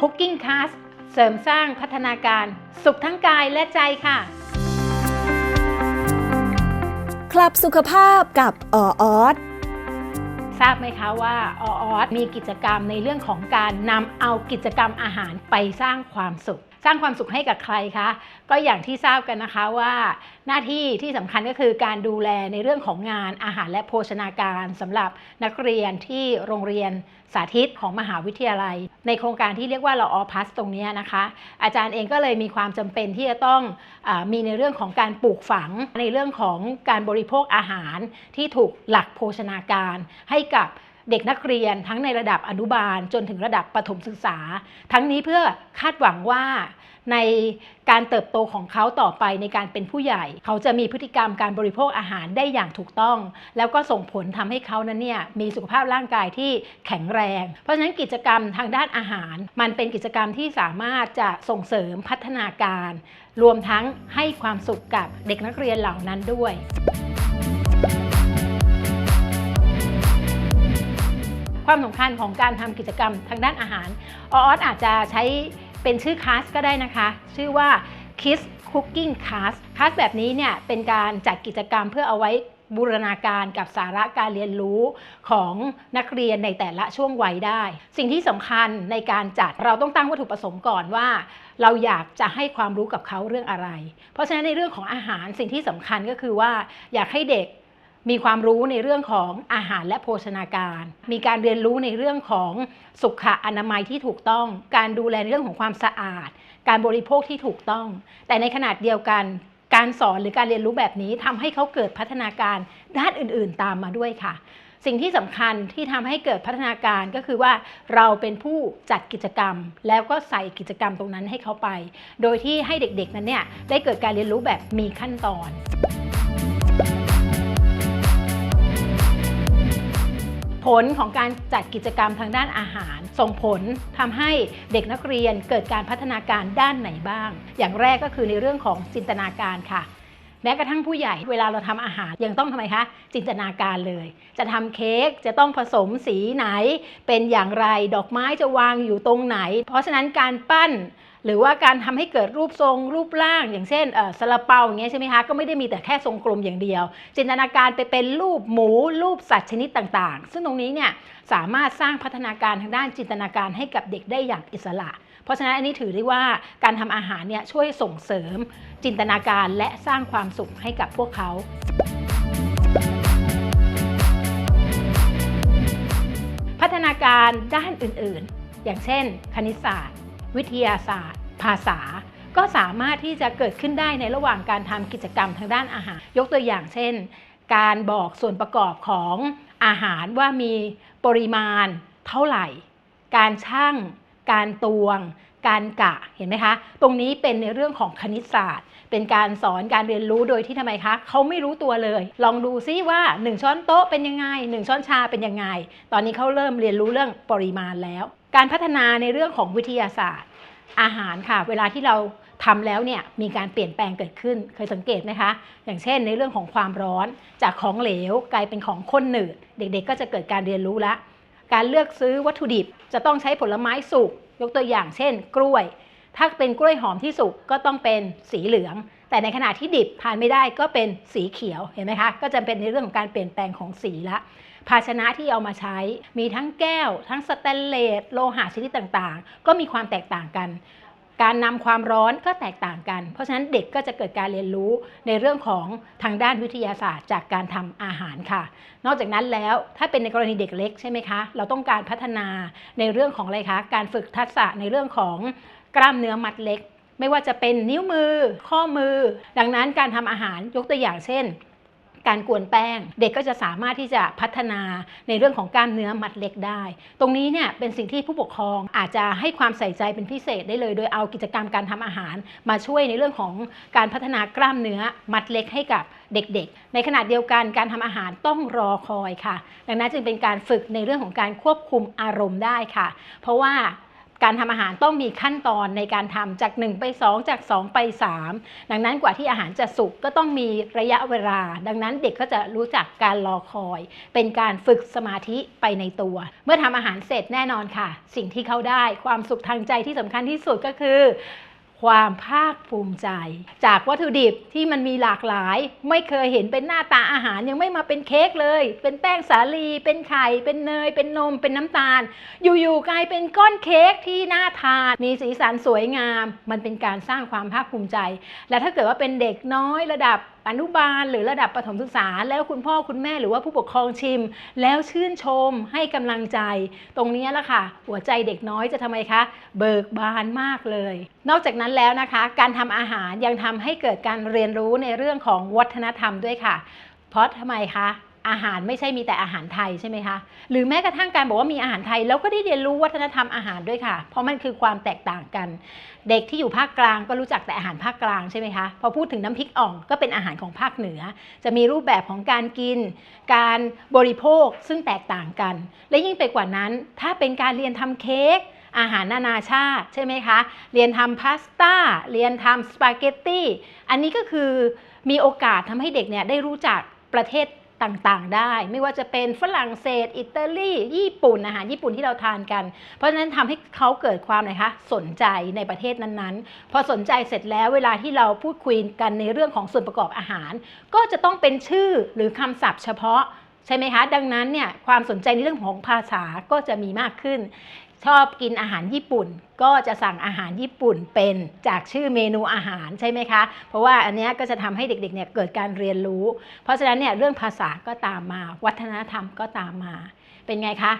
Cooking Class เสริมสร้างพัฒนาการ สุขทั้งกายและใจค่ะ คลับสุขภาพกับอออสทราบไหมคะว่าอออสมีกิจกรรมในเรื่องของการนำเอากิจกรรมอาหารไปสร้างความสุขสร้างความสุขให้กับใครคะ ก็อย่างที่ทราบกันนะคะว่า หน้าที่ที่สำคัญก็คือการดูแลในเรื่องของงานอาหารและโภชนาการสำหรับนักเรียนที่โรงเรียนสาธิตของมหาวิทยาลัย ในโครงการที่เรียกว่าเราออพัสตรงนี้นะคะ อาจารย์เองก็เลยมีความจำเป็นที่จะต้องอมีในเรื่องของการปลูกฝังในเรื่องของการบริโภคอาหารที่ถูกหลักโภชนาการให้กับ เด็กนักเรียนทั้งในระดับอนุบาลจนถึงระดับประถมศึกษา ทั้งนี้เพื่อคาดหวังว่าในการเติบโตของเขาต่อไปในการเป็นผู้ใหญ่ เขาจะมีพฤติกรรมการบริโภคอาหารได้อย่างถูกต้อง แล้วก็ส่งผลทำให้เขานั้นเนี่ยมีสุขภาพร่างกายที่แข็งแรง เพราะฉะนั้นกิจกรรมทางด้านอาหาร มันเป็นกิจกรรมที่สามารถจะส่งเสริมพัฒนาการ รวมทั้งให้ความสุขกับเด็กนักเรียนเหล่านั้นด้วย ความสำคัญของการทำกิจกรรมทางด้านอาหาร ออสอาจจะใช้เป็นชื่อคลาสก็ได้นะคะ ชื่อว่า Kids Cooking Class คลาสแบบนี้เนี่ยเป็นการจัดกิจกรรมเพื่อเอาไว้บูรณาการกับสาระการเรียนรู้ของนักเรียนในแต่ละช่วงวัยได้ สิ่งที่สำคัญในการจัดเราต้องตั้งวัตถุประสงค์ก่อนว่า เราอยากจะให้ความรู้กับเขาเรื่องอะไร เพราะฉะนั้นในเรื่องของอาหารสิ่งที่สำคัญก็คือว่าอยากให้เด็ก มีความรู้ในเรื่องของอาหารและโภชนาการ มีการเรียนรู้ในเรื่องของสุขอนามัยที่ถูกต้อง การดูแลเรื่องของความสะอาด การบริโภคที่ถูกต้อง แต่ในขนาดเดียวกัน การสอนหรือการเรียนรู้แบบนี้ทำให้เขาเกิดพัฒนาการด้านอื่น ๆ ตามมาด้วยค่ะ สิ่งที่สำคัญที่ทำให้เกิดพัฒนาการก็คือว่าเราเป็นผู้จัดกิจกรรม แล้วก็ใส่กิจกรรมตรงนั้นให้เขาไป โดยที่ให้เด็กๆนั้นเนี่ยได้เกิดการเรียนรู้แบบมีขั้นตอน ผลของการจัดกิจกรรมทางด้านอาหาร ส่งผลทำให้เด็กนักเรียนเกิดการพัฒนาการด้านไหนบ้าง อย่างแรกก็คือในเรื่องของจินตนาการค่ะแม้กระทั่งผู้ใหญ่เวลาเราทำอาหารยังต้องทำไมคะ จินตนาการเลย จะทำเค้กจะต้องผสมสีไหน เป็นอย่างไรดอกไม้จะวางอยู่ตรงไหน เพราะฉะนั้นการปั้น หรือว่าการทำให้เกิดรูปทรงรูปร่าง อย่างเช่นเอ่อซาลาเปาอย่างเงี้ยใช่ไหมคะก็ไม่ได้มีแต่แค่ทรงกลมอย่างเดียว จินตนาการไปเป็นรูปหมู รูปสัตว์ชนิดต่างๆ ซึ่งตรงนี้เนี่ยสามารถสร้างพัฒนาการทางด้านจินตนาการให้กับเด็กได้อย่างอิสระ เพราะฉะนั้นอันนี้ถือได้ว่าการทำอาหารเนี่ยช่วยส่งเสริม จินตนาการและสร้างความสุขให้กับพวกเขาพัฒนาการด้านอื่นๆ อย่างเช่น คณิตศาสตร์ วิทยาศาสตร์ ภาษา ก็สามารถที่จะเกิดขึ้นได้ในระหว่างการทำกิจกรรมทางด้านอาหาร ยกตัวอย่างเช่น การบอกส่วนประกอบของอาหารว่ามีปริมาณเท่าไหร่ การชั่ง การตวง การกะ เห็นไหมคะ ตรงนี้เป็นในเรื่องของคณิตศาสตร์ เป็นการสอนการเรียนรู้โดยที่ทำไมคะ เขาไม่รู้ตัวเลย ลองดูซิว่า 1 ช้อนโต๊ะเป็นยังไง 1 ช้อนชาเป็นยังไง ตอนนี้เขาเริ่มเรียนรู้เรื่องปริมาณแล้ว การพัฒนาในเรื่องของวิทยาศาสตร์ อาหารค่ะ เวลาที่เราทำแล้วเนี่ยมีการเปลี่ยนแปลงเกิดขึ้นเคยสังเกตไหมคะ อย่างเช่น ในเรื่องของความร้อนจากของเหลวกลายเป็นของข้นหนืด เด็กๆ ก็จะเกิดการเรียนรู้ละ การเลือกซื้อวัตถุดิบจะต้องใช้ผลไม้สุกยกตัวอย่างเช่น กล้วย ถ้าเป็นกล้วยหอมที่สุกก็ต้องเป็นสีเหลือง แต่ในขณะที่ดิบทานไม่ได้ก็เป็นสีเขียวเห็นไหมคะก็จะเป็นในเรื่องของการเปลี่ยนแปลงของสีละ ภาชนะที่เอามาใช้ มีทั้งแก้ว ทั้งสแตนเลสโลหะชนิดต่างๆ ก็มีความแตกต่างกัน การนำความร้อนก็แตกต่างกัน เพราะฉะนั้นเด็กก็จะเกิดการเรียนรู้ในเรื่องของทางด้านวิทยาศาสตร์จากการทำอาหารค่ะ นอกจากนั้นแล้วถ้าเป็นในกรณีเด็กเล็กใช่ไหมคะ เราต้องการพัฒนาในเรื่องของอะไรคะ การฝึกทักษะในเรื่องของกล้ามเนื้อมัดเล็กไม่ว่าจะเป็นนิ้วมือข้อมือ ดังนั้นการทำอาหารยกตัวอย่างเช่น การกวนแป้ง เด็กก็จะสามารถที่จะพัฒนาในเรื่องของกล้ามเนื้อมัดเล็กได้ ตรงนี้เนี่ยเป็นสิ่งที่ผู้ปกครองอาจจะให้ความใส่ใจเป็นพิเศษได้เลย โดยเอากิจกรรมการทำอาหาร มาช่วยในเรื่องของการพัฒนากล้ามเนื้อมัดเล็กให้กับเด็กๆ ในขณะเดียวกันการทำอาหารต้องรอคอยค่ะ ดังนั้นจึงเป็นการฝึกในเรื่องของการควบคุมอารมณ์ได้ค่ะ เพราะว่า การทำอาหารต้องมีขั้นตอนในการทำจาก 1 ไป 2 จาก 2 ไป 3 ดังนั้นกว่าที่อาหารจะสุกก็ต้องมีระยะเวลา ดังนั้นเด็กก็จะรู้จักการรอคอย เป็นการฝึกสมาธิไปในตัว เมื่อทำอาหารเสร็จแน่นอนค่ะ สิ่งที่เขาได้ความสุขทางใจที่สำคัญที่สุดก็คือ ความภาคภูมิใจ จากวัตถุดิบที่มันมีหลากหลาย ไม่เคยเห็นเป็นหน้าตาอาหารยังไม่มาเป็นเค้กเลย เป็นแป้งสาลี เป็นไข่ เป็นเนย เป็นนม เป็นน้ำตาล อยู่ๆกลายเป็นก้อนเค้กที่น่าทาน มีสีสันสวยงาม มันเป็นการสร้างความภาคภูมิใจ และถ้าเกิดว่าเป็นเด็กน้อยระดับ อนุบาล หรือระดับประถมศึกษา แล้วคุณพ่อคุณแม่หรือว่าผู้ปกครองชิม แล้วชื่นชมให้กำลังใจ ตรงนี้แหละค่ะ หัวใจเด็กน้อยจะทำไมคะ เบิกบานมากเลย นอกจากนั้นแล้วนะคะ การทำอาหารยังทำให้เกิดการเรียนรู้ในเรื่องของวัฒนธรรมด้วยค่ะ เพราะทำไมคะ อาหารไม่ใช่มีแต่อาหารไทยใช่ไหมคะ หรือแม้กระทั่งการบอกว่ามีอาหารไทย แล้วก็ได้เรียนรู้วัฒนธรรมอาหารด้วยค่ะ เพราะมันคือความแตกต่างกัน เด็กที่อยู่ภาคกลางก็รู้จักแต่อาหารภาคกลางใช่ไหมคะ พอพูดถึงน้ำพริกอ่องก็เป็นอาหารของภาคเหนือ จะมีรูปแบบของการกิน การบริโภคซึ่งแตกต่างกัน และยิ่งไปกว่านั้น ถ้าเป็นการเรียนทำเค้กอาหารนานาชาติใช่ไหมคะ เรียนทำพาสต้า เรียนทำสปาเกตตี้ อันนี้ก็คือมีโอกาสทำให้เด็กเนี่ยได้รู้จักประเทศ ต่างๆ ได้ ไม่ว่าจะเป็นฝรั่งเศส อิตาลี ญี่ปุ่นอาหารญี่ปุ่นที่เราทานกัน เพราะฉะนั้นทำให้เขาเกิดความอะไรคะสนใจในประเทศนั้นๆ พอสนใจเสร็จแล้วเวลาที่เราพูดคุยกันในเรื่องของส่วนประกอบอาหาร ก็จะต้องเป็นชื่อหรือคำศัพท์เฉพาะ ใช่ไหมคะ ดังนั้นเนี่ยความสนใจในเรื่องของภาษาก็จะมีมากขึ้น ชอบกินอาหารญี่ปุ่น ก็จะสั่งอาหารญี่ปุ่นเป็นจากชื่อเมนูอาหารใช่ไหมคะ เพราะว่าอันนี้ก็จะทำให้เด็กๆเนี่ยเกิดการเรียนรู้ เพราะฉะนั้นเนี่ยเรื่องภาษาก็ตามมา วัฒนธรรมก็ตามมา เป็นไงคะ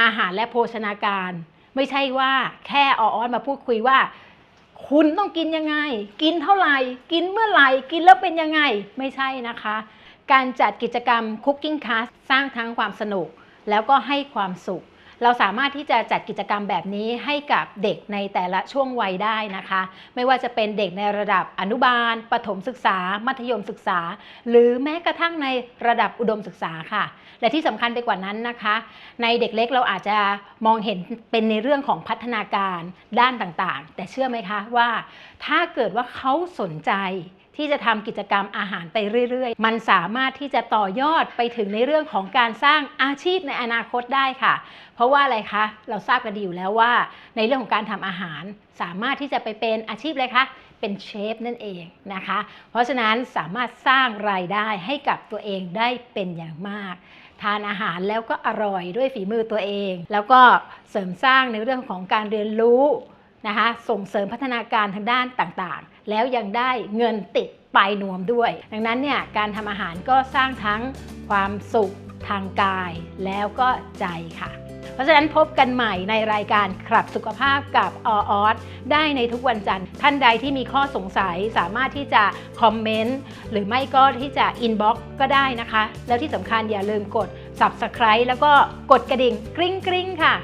อาหารและโภชนาการ ไม่ใช่ว่าแค่อออนมาพูดคุยว่า คุณต้องกินยังไง กินเท่าไหร่ กินเมื่อไหร่ กินแล้วเป็นยังไง ไม่ใช่นะคะ การจัดกิจกรรมคุกกิ้งค s สสร้างทั้งความสนุก แล้วก็ให้ความสุข เราสามารถที่จะจัดกิจกรรมแบบนี้ให้กับเด็กในแต่ละช่วงวัยได้นะคะ ไม่ว่าจะเป็นเด็กในระดับอนุบาล ประถมศึกษา มัธยมศึกษา หรือแม้กระทั่งในระดับอุดมศึกษาค่ะ และที่สำคัญไปกว่านั้นนะคะ ในเด็กเล็กเราอาจจะมองเห็นเป็นในเรื่องของพัฒนาการด้านต่างๆ แต่เชื่อไหมคะว่า ถ้าเกิดว่าเขาสนใจ ที่จะทำกิจกรรมอาหารไปเรื่อยๆ มันสามารถที่จะต่อยอดไปถึงในเรื่องของการสร้างอาชีพในอนาคตได้ค่ะ เพราะว่าอะไรคะ เราทราบกันดีอยู่แล้วว่า ในเรื่องของการทำอาหาร สามารถที่จะไปเป็นอาชีพเลยคะเป็นเชฟนั่นเองนะคะ เพราะฉะนั้นสามารถสร้างรายได้ให้กับตัวเองได้เป็นอย่างมากทานอาหารแล้วก็อร่อยด้วยฝีมือตัวเอง แล้วก็เสริมสร้างในเรื่องของการเรียนรู้ นะคะส่งเสริมพัฒนาการทางด้านต่างๆ แล้วยังได้เงินติดปลายนวมด้วย ดังนั้นเนี่ยการทำอาหารก็สร้างทั้งความสุขทางกายแล้วก็ใจค่ะ เพราะฉะนั้นพบกันใหม่ในรายการขับสุขภาพกับอออสได้ในทุกวันจันทร์ท่านใดที่มีข้อสงสัยสามารถที่จะคอมเมนต์หรือไม่ก็ที่จะอินบ็อกก็ได้นะคะ แล้วที่สำคัญอย่าลืมกด Subscribe แล้วก็กดกระดิ่งกริ๊งกริ๊งค่ะ